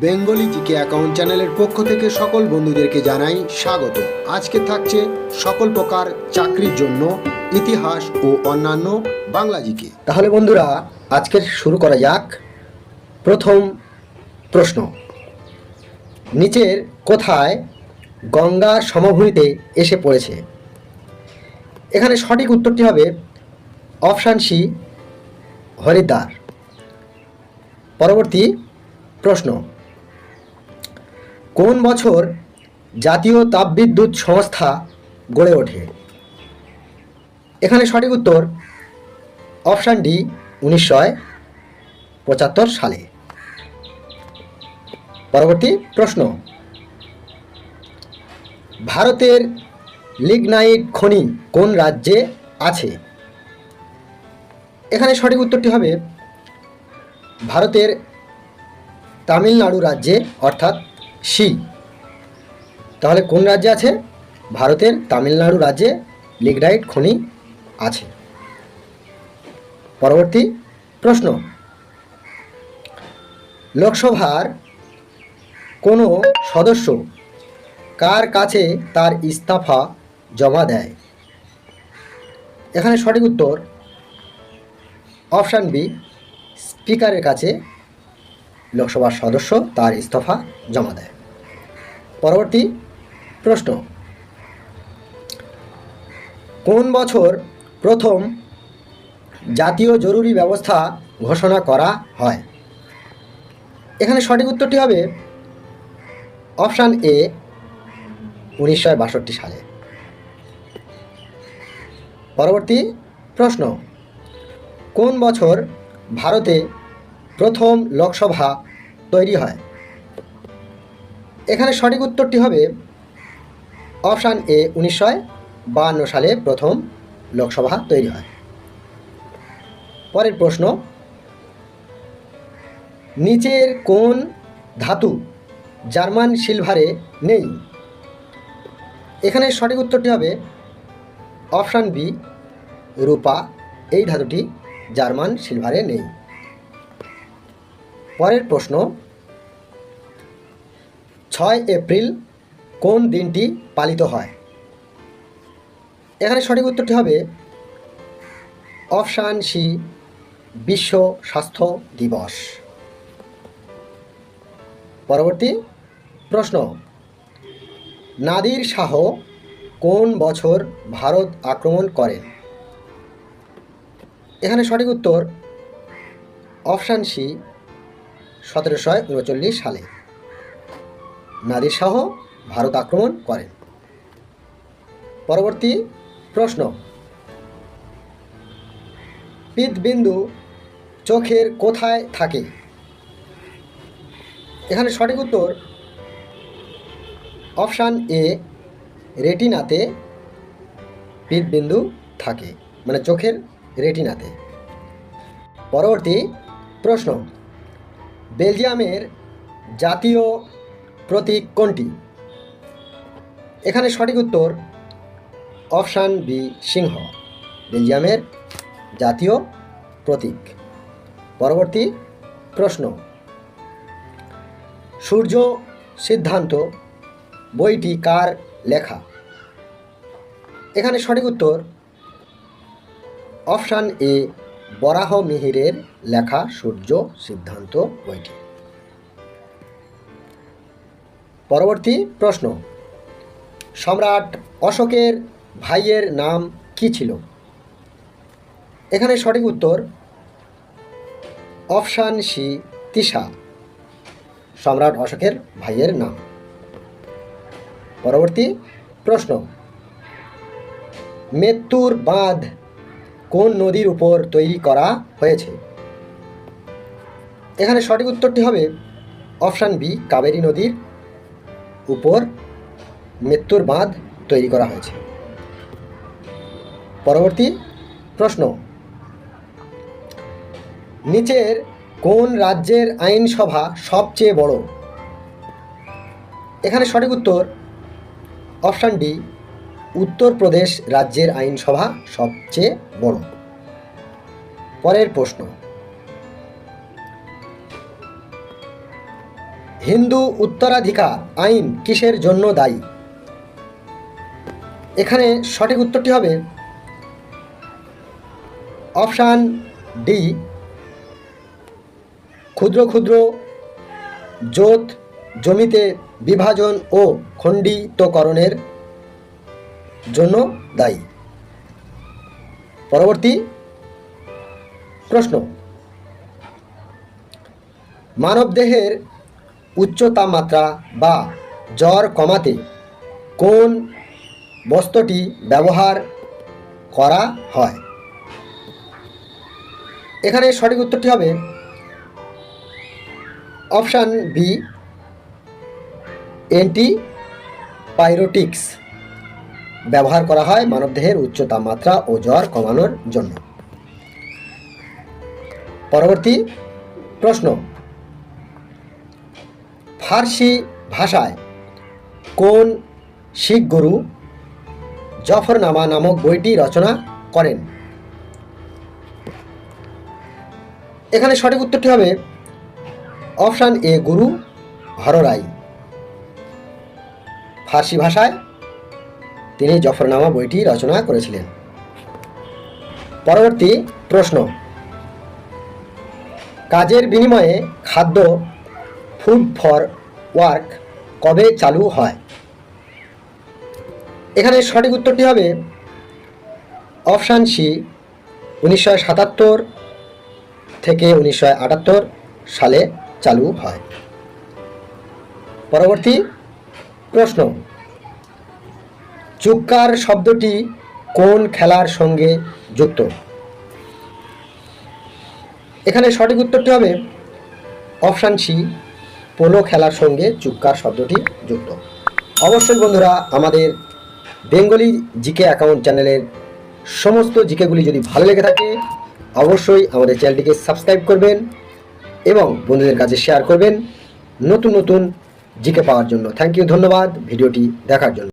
Bengali GK account চ্যানেলের পক্ষ থেকে সকল বন্ধুদেরকে জানাই স্বাগত। আজকে থাকছে সকল প্রকার চাকরির জন্য ইতিহাস ও অন্যান্য বাংলা জিকে। তাহলে বন্ধুরা আজকের শুরু করা যাক। প্রথম প্রশ্ন। নিচের কোথায় গঙ্গা সমভূমিতে এসে পড়েছে? এখানে সঠিক উত্তরটি হবে অপশান সি, হরিদ্বার। পরবর্তী প্রশ্ন। কোন বছর জাতীয় তাপবিদ্যুৎ সংস্থা গড়ে ওঠে? এখানে সঠিক উত্তর অপশান ডি উনিশশো পঁচাত্তর সালে। পরবর্তী প্রশ্ন। ভারতের লিগনাইট খনি কোন রাজ্যে আছে? এখানে সঠিক উত্তরটি হবে ভারতের তামিলনাড়ু রাজ্যে, অর্থাৎ সি তাহলে কোন রাজ্যে আছে? ভারতের তামিলনাড়ু রাজ্যে লিগনাইট খনি আছে। পরবর্তী প্রশ্ন। লোকসভার কোনো সদস্য কার কাছে তার ইস্তফা জমা দেয়? এখানে সঠিক উত্তর অপশান বি, স্পিকারের কাছে লোকসভার সদস্য তার ইস্তফা জমা দেয়। পরবর্তী প্রশ্ন। কোন বছর প্রথম জাতীয় জরুরি ব্যবস্থা ঘোষণা করা হয়? এখানে সঠিক উত্তরটি হবে অপশান এ, উনিশশো বাষট্টি সালে। পরবর্তী প্রশ্ন। কোন বছর ভারতে প্রথম লোকসভা তৈরি হয়। এখানে সঠিক উত্তরটি হবে অপশান এ, উনিশশো সালে প্রথম লোকসভা তৈরি হয়। পরের প্রশ্ন, নিচের কোন ধাতু জার্মান সিলভারে নেই? এখানে সঠিক উত্তরটি হবে অপশান বি, রূপা। এই ধাতুটি জার্মান সিলভারে নেই। পরের প্রশ্ন, ছয় এপ্রিল কোন দিনটি পালিত হয়? এখানে সঠিক উত্তরটি হবে অপশান সি, বিশ্ব স্বাস্থ্য দিবস। পরবর্তী প্রশ্ন, নাদির শাহ কোন বছর ভারত আক্রমণ করেন? এখানে সঠিক উত্তর অপশান সি সতেরোশো উনচল্লিশ সালে। নাদির শাহ ভারত আক্রমণ করেন। পরবর্তী প্রশ্ন। পিতবিন্দু চোখের কোথায় থাকে? এখানে সঠিক উত্তর অপশান এ, রেটিনাতে পিতবিন্দু থাকে মানে চোখের রেটিনাতে। পরবর্তী প্রশ্ন। বেলজিয়ামের জাতীয় প্রতীক কোনটি? এখানে সঠিক উত্তর অপশান বি, সিংহ। বেলজিয়ামের জাতীয় প্রতীক। পরবর্তী প্রশ্ন। সূর্য সিদ্ধান্ত বইটি কার লেখা? এখানে সঠিক উত্তর অপশান এ বরাহ মিহিরের লেখা সূর্য সিদ্ধান্ত বইটি। পরবর্তী প্রশ্ন। সম্রাট অশোকের ভাইয়ের নাম কি ছিল? এখানে সঠিক উত্তর অপশান সি, তিশা। সম্রাট অশোকের ভাইয়ের নাম। পরবর্তী প্রশ্ন। মৃত্যুর বাঁধ কোন নদীর উপর তৈরি করা হয়েছে? এখানে সঠিক উত্তরটি হবে অপশান বি, কাবেরী নদীর উপর মৃত্যুর বাঁধ তৈরি করা হয়েছে। পরবর্তী প্রশ্ন। নিচের কোন রাজ্যের আইনসভা সবচেয়ে বড়? এখানে সঠিক উত্তর অপশান ডি উত্তরপ্রদেশ রাজ্যের আইনসভা সবচেয়ে বড়। পরের প্রশ্ন। হিন্দু উত্তরাধিকার আইন কিসের জন্য দায়ী? এখানে সঠিক উত্তরটি হবে অপশান ডি, ক্ষুদ্র ক্ষুদ্র, জোত, জমিতে বিভাজন ও খণ্ডিতকরণের জন্য দায়ী। পরবর্তী প্রশ্ন। মানবদেহের উচ্চ তাপমাত্রা বা জ্বর কমাতে কোন বস্তুটি ব্যবহার করা হয়? এখানে সঠিক উত্তরটি হবে অপশান বি অ্যান্টি পাইরোটিক্স ব্যবহার করা হয় মানবদেহের উচ্চ তাপমাত্রা ও জ্বর কমানোর জন্য। পরবর্তী প্রশ্ন। ফার্সি ভাষায় কোন শিখ গুরু জফরনামা নামক বইটি রচনা করেন? এখানে সঠিক উত্তরটি হবে অপশান এ, গুরু হররাই। ফার্সি ভাষায় তিনি জফরনামা বইটি রচনা করেছিলেন। পরবর্তী প্রশ্ন। কাজের বিনিময়ে খাদ্য ফুড ফর ওয়ার্ক কবে চালু হয়? এখানে সঠিক উত্তরটি হবে অপশান সি, উনিশশো সাতাত্তর থেকে উনিশশো আটাত্তর সালে চালু হয়। পরবর্তী প্রশ্ন। চুক্কার শব্দটি কোন খেলার সঙ্গে যুক্ত? এখানে সঠিক উত্তরটি হবে অপশান সি, পোলো খেলার সঙ্গে চুক্কার শব্দটি যুক্ত। অবশ্যই বন্ধুরা, আমাদের বেঙ্গলি জিকে অ্যাকাউন্ট চ্যানেলের সমস্ত জিকেগুলি যদি ভালো লেগে থাকে, অবশ্যই আমাদের চ্যানেলটিকে সাবস্ক্রাইব করবেন এবং বন্ধুদের কাছে শেয়ার করবেন নতুন নতুন জিকে পাওয়ার জন্য। থ্যাংক ইউ, ধন্যবাদ ভিডিওটি দেখার জন্য।